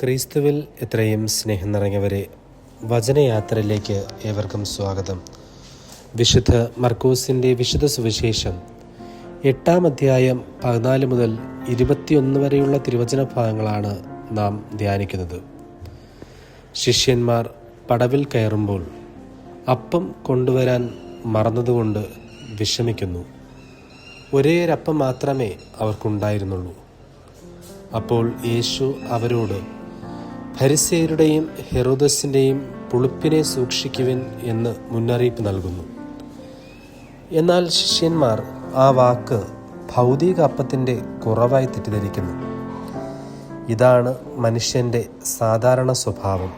ക്രിസ്തുവിൽ എത്രയും സ്നേഹം നിറഞ്ഞവരെ വചനയാത്രയിലേക്ക് ഏവർക്കും സ്വാഗതം. വിശുദ്ധ മർക്കോസിന്റെ വിശുദ്ധ സുവിശേഷം എട്ടാം അധ്യായം പതിനാല് മുതൽ ഇരുപത്തിയൊന്ന് വരെയുള്ള തിരുവചന ഭാഗങ്ങളാണ് നാം ധ്യാനിക്കുന്നത്. ശിഷ്യന്മാർ പടവിൽ കയറുമ്പോൾ അപ്പം കൊണ്ടുവരാൻ മറന്നതുകൊണ്ട് വിഷമിക്കുന്നു. ഒരേ ഒരപ്പം മാത്രമേ അവർക്കുണ്ടായിരുന്നുള്ളൂ. അപ്പോൾ യേശു അവരോട് ഫരിസേരുടെയും ഹെറോദസിന്റെയും പുളിപ്പിനെ സൂക്ഷിക്കുവിൻ എന്ന് മുന്നറിയിപ്പ് നൽകുന്നു. എന്നാൽ ശിഷ്യന്മാർ ആ വാക്ക് ഭൗതിക അപ്പത്തിന്റെ കുറവായി തെറ്റിദ്ധരിക്കുന്നു. ഇതാണ് മനുഷ്യന്റെ സാധാരണ സ്വഭാവം.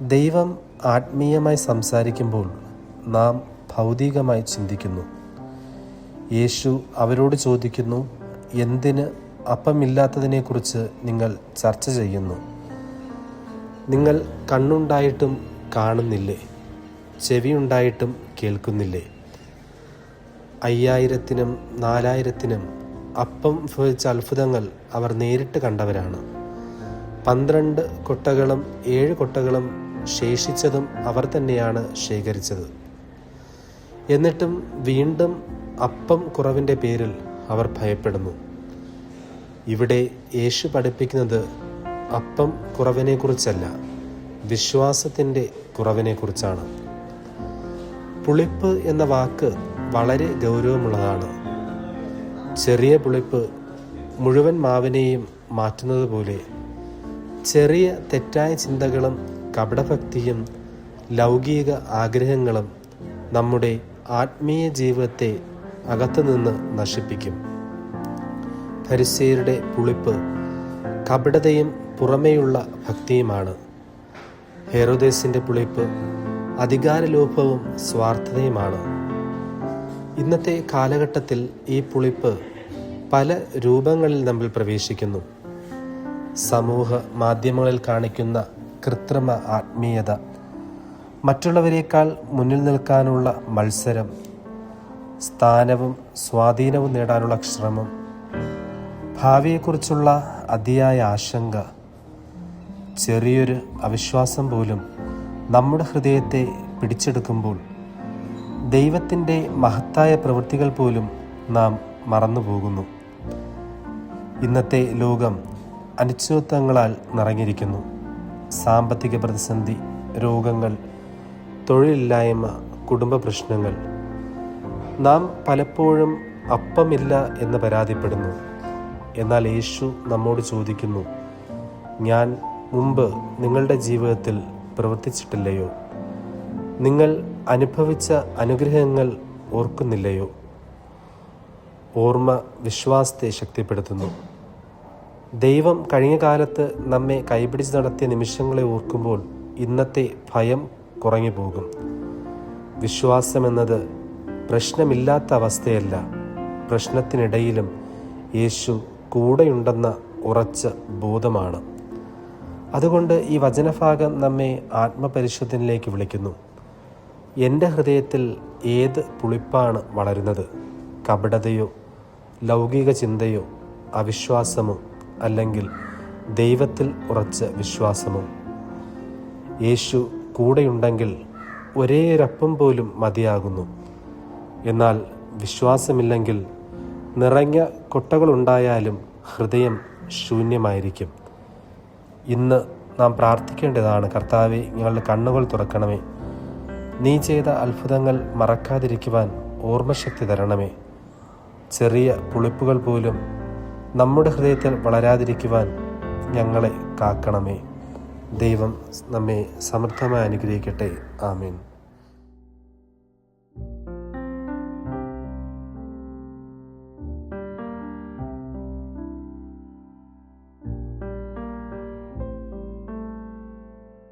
ദൈവം ആത്മീയമായി സംസാരിക്കുമ്പോൾ നാം ഭൗതികമായി ചിന്തിക്കുന്നു. യേശു അവരോട് ചോദിക്കുന്നു എന്തിന് അപ്പമില്ലാത്തതിനെക്കുറിച്ച് നിങ്ങൾ ചർച്ച ചെയ്യുന്നു? നിങ്ങൾ കണ്ണുണ്ടായിട്ടും കാണുന്നില്ലേ? ചെവിയുണ്ടായിട്ടും കേൾക്കുന്നില്ലേ? അയ്യായിരത്തിനും നാലായിരത്തിനും അപ്പം ഭവിച്ച അത്ഭുതങ്ങൾ അവർ നേരിട്ട് കണ്ടവരാണ്. പന്ത്രണ്ട് കൊട്ടകളും ഏഴ് കൊട്ടകളും ശേഷിച്ചതും അവർ തന്നെയാണ് ശേഖരിച്ചത്. എന്നിട്ടും വീണ്ടും അപ്പം കുറവിന്റെ പേരിൽ അവർ ഭയപ്പെടുന്നു. ഇവിടെ യേശു പഠിപ്പിക്കുന്നത് അപ്പം കുറവിനെക്കുറിച്ചല്ല വിശ്വാസത്തിന്റെ കുറവിനെക്കുറിച്ചാണ്. പുളിപ്പ് എന്ന വാക്ക് വളരെ ഗൗരവമുള്ളതാണ്. ചെറിയ പുളിപ്പ് മുഴുവൻ മാവിനെയും മാറ്റുന്നത് പോലെ ചെറിയ തെറ്റായ ചിന്തകളും കപടഭക്തിയും ലൗകിക ആഗ്രഹങ്ങളും നമ്മുടെ ആത്മീയ ജീവിതത്തെ അകത്തുനിന്ന് നശിപ്പിക്കും. ഫരിസേരുടെ പുളിപ്പ് കപടതയും പുറമേയുള്ള ഭക്തിയുമാണ്. ഹെറോദേസിന്റെ പുളിപ്പ് അധികാരലോഭവും സ്വാർത്ഥതയുമാണ്. ഇന്നത്തെ കാലഘട്ടത്തിൽ ഈ പുളിപ്പ് പല രൂപങ്ങളിൽ നമ്മൾ പ്രവേശിക്കുന്നു. സമൂഹ മാധ്യമങ്ങളിൽ കാണിക്കുന്ന കൃത്രിമ ആത്മീയത മറ്റുള്ളവരെക്കാൾ മുന്നിൽ നിൽക്കാനുള്ള മത്സരം സ്ഥാനവും സ്വാധീനവും നേടാനുള്ള ശ്രമം ഭാവിയെക്കുറിച്ചുള്ള അതിയായ ആശങ്ക ചെറിയൊരു അവിശ്വാസം പോലും നമ്മുടെ ഹൃദയത്തെ പിടിച്ചെടുക്കുമ്പോൾ ദൈവത്തിന്റെ മഹത്തായ പ്രവൃത്തികൾ പോലും നാം മറന്നുപോകുന്നു ഇന്നത്തെ ലോകം അനിശ്ചിതത്വങ്ങളാൽ നിറഞ്ഞിരിക്കുന്നു. സാമ്പത്തിക പ്രതിസന്ധി രോഗങ്ങൾ തൊഴിലില്ലായ്മ കുടുംബ പ്രശ്നങ്ങൾ. നാം പലപ്പോഴും അപ്പമില്ല എന്ന് പരാതിപ്പെടുന്നു. എന്നാൽ യേശു നമ്മോട് ചോദിക്കുന്നു ഞാൻ മുമ്പ് നിങ്ങളുടെ ജീവിതത്തിൽ പ്രവർത്തിച്ചിട്ടില്ലയോ? നിങ്ങൾ അനുഭവിച്ച അനുഗ്രഹങ്ങൾ ഓർക്കുന്നില്ലയോ? ഓർമ്മ വിശ്വാസത്തെ ശക്തിപ്പെടുത്തുന്നു. ദൈവം കഴിഞ്ഞ കാലത്ത് നമ്മെ കൈപിടിച്ച് നടത്തിയ നിമിഷങ്ങളെ ഓർക്കുമ്പോൾ ഇന്നത്തെ ഭയം കുറഞ്ഞു പോകും വിശ്വാസമെന്നത് പ്രശ്നമില്ലാത്ത അവസ്ഥയല്ല. പ്രശ്നത്തിനിടയിലും യേശു കൂടെയുണ്ടെന്ന ഉറച്ച ബോധമാണ്. അതുകൊണ്ട് ഈ വചനഭാഗം നമ്മെ ആത്മപരിശുദ്ധനിലേക്ക് വിളിക്കുന്നു. എന്റെ ഹൃദയത്തിൽ ഏത് പുളിപ്പാണ് വളരുന്നത്? കപടതയോ ലൗകിക ചിന്തയോ അവിശ്വാസമോ അല്ലെങ്കിൽ ദൈവത്തിൽ ഉറച്ച വിശ്വാസമോ? യേശു കൂടെയുണ്ടെങ്കിൽ ഒരേ ഒരപ്പം പോലും മതിയാകുന്നു. എന്നാൽ വിശ്വാസമില്ലെങ്കിൽ നിറഞ്ഞ കൊട്ടകളുണ്ടായാലും ഹൃദയം ശൂന്യമായിരിക്കും. ഇന്ന് നാം പ്രാർത്ഥിക്കേണ്ടതാണ് കർത്താവെ ഞങ്ങളുടെ കണ്ണുകൾ തുറക്കണമേ. നീ ചെയ്ത അത്ഭുതങ്ങൾ മറക്കാതിരിക്കുവാൻ ഓർമ്മശക്തി തരണമേ. ചെറിയ പുളിപ്പുകൾ പോലും നമ്മുടെ ഹൃദയത്തിൽ വളരാതിരിക്കുവാൻ ഞങ്ങളെ കാക്കണമേ. ദൈവം നമ്മെ സമൃദ്ധമായി അനുഗ്രഹിക്കട്ടെ. ആമീൻ.